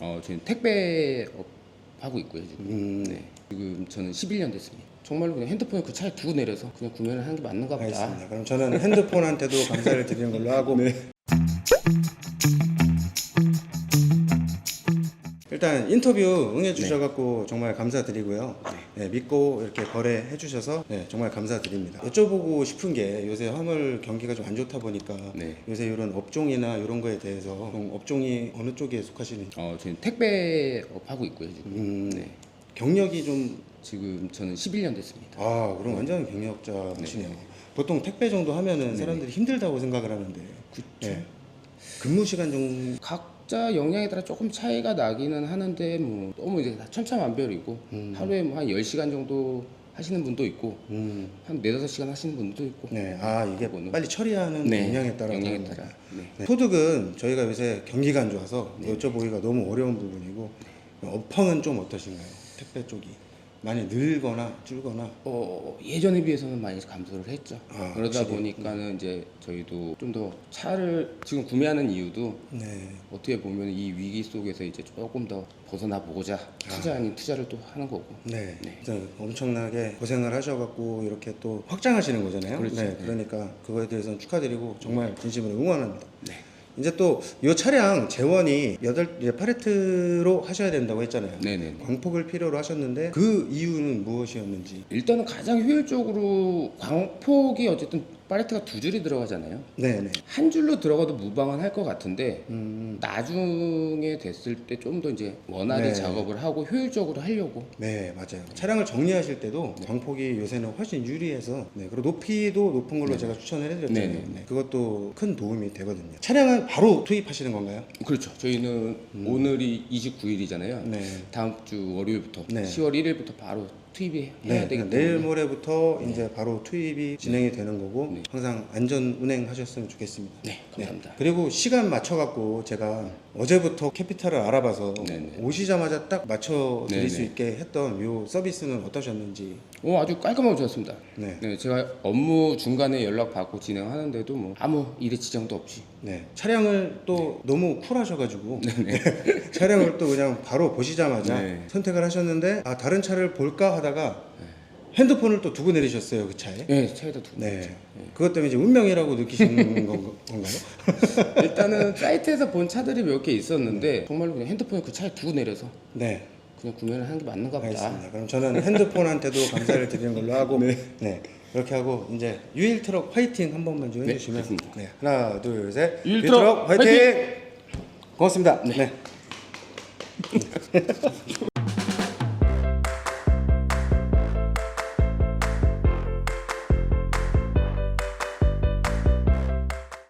어, 저는 택배 업 하고 있고요 지금. 음. 네. 지금 저는 11년 됐습니다. 정말로 그냥 핸드폰을 그 차에 두고 내려서 그냥 구매를 하는 게 맞는가 보다. 알겠습니다. 그럼 저는 핸드폰한테도 감사를 드리는 걸로 하고 일단 인터뷰 응해 주셔갖고 정말 감사드리고요. 네, 믿고 이렇게 거래해 주셔서 네, 정말 감사드립니다. 여쭤보고 싶은 게 요새 화물 경기가 좀 안 좋다 보니까 네. 요새 이런 업종이나 이런 거에 대해서 좀 업종이 어느 쪽에 속하시는지 어, 저는 택배업 하고 있고요 지금. 음, 네. 경력이 좀 지금 저는 11년 됐습니다. 아, 그럼 완전 경력자시네요. 보통 택배 정도 하면은 사람들이 힘들다고 생각을 하는데. 그쵸. 근무 시간 좀각 자 역량에 따라 조금 차이가 나기는 하는데 뭐 너무 이제 다 천차만별이고 하루에 뭐 한 10시간 정도 하시는 분도 있고 음, 한 4, 5시간 하시는 분도 있고 네. 아, 이게 그거는- 빨리 처리하는 네, 역량에 따라 역량에 따라. 네. 네. 소득은 저희가 요새 경기가 안 좋아서 여쭤보기가 너무 어려운 부분이고 업황은 좀 어떠신가요? 택배 쪽이 많이 늘거나 줄거나 어, 예전에 비해서는 많이 감소를 했죠. 아, 그러다 확실히. 보니까는 이제 저희도 좀 더 차를 지금 구매하는 이유도 네. 어떻게 보면 이 위기 속에서 이제 조금 더 벗어나 보고자 투자 아닌 투자를 또 하는 거고. 네, 네. 엄청나게 고생을 하셔갖고 이렇게 또 확장하시는 거잖아요. 그렇죠. 네, 그러니까 그거에 대해서는 축하드리고 정말 진심으로 응원합니다. 네. 이제 또 이 차량 재원이 여덟 이제 파레트로 하셔야 된다고 했잖아요. 네네. 광폭을 필요로 하셨는데 그 이유는 무엇이었는지. 일단은 가장 효율적으로 광폭이 어쨌든 팔레트가 두 줄이 들어가잖아요. 네, 네. 한 줄로 들어가도 무방은 할 것 같은데 음, 나중에 됐을 때 좀 더 이제 원활히 네. 작업을 하고 효율적으로 하려고 네, 맞아요. 차량을 정리하실 때도 광폭이 요새는 훨씬 유리해서 네, 그리고 높이도 높은 걸로 제가 추천을 해드렸잖아요. 네, 네, 네, 그것도 큰 도움이 되거든요. 차량은 바로 투입하시는 건가요? 그렇죠. 저희는 오늘이 29일이잖아요. 네. 다음 주 월요일부터 네. 10월 1일부터 바로 투입이 해야 네, 되기 그러니까 때문에 내일 모레부터 이제 바로 투입이 진행이 되는 거고 네. 항상 안전 운행하셨으면 좋겠습니다. 네, 감사합니다. 그리고 시간 맞춰갖고 제가 어제부터 캐피탈을 알아봐서 네네. 오시자마자 딱 맞춰 드릴 네네. 수 있게 했던 요 서비스는 어떠셨는지. 오, 아주 깔끔하고 좋았습니다. 네. 네, 제가 업무 중간에 연락 받고 진행하는데도 뭐 아무 일의 지장도 없이 네. 차량을 또 너무 쿨하셔가지고 차량을 또 그냥 바로 보시자마자 네. 선택을 하셨는데 아 다른 차를 볼까 하다가 핸드폰을 또 두고 내리셨어요 그 차에. 네, 차에다 두고 네. 그것 때문에 이제 운명이라고 느끼시는 건- 건가요? 일단은 사이트에서 본 차들이 몇 개 있었는데 정말로 그냥 핸드폰을 그 차에 두고 내려서 네. 그냥 구매를 하는 게 맞는가 보다. 알겠습니다. 그럼 저는 핸드폰한테도 감사를 드리는 걸로 하고 네. 그렇게 하고 이제 유일 트럭 화이팅 한 번만 좀 네, 해주시면 알겠습니다. 네. 하나 둘 셋. 유일 유일 트럭 트럭 화이팅! 고맙습니다. 네.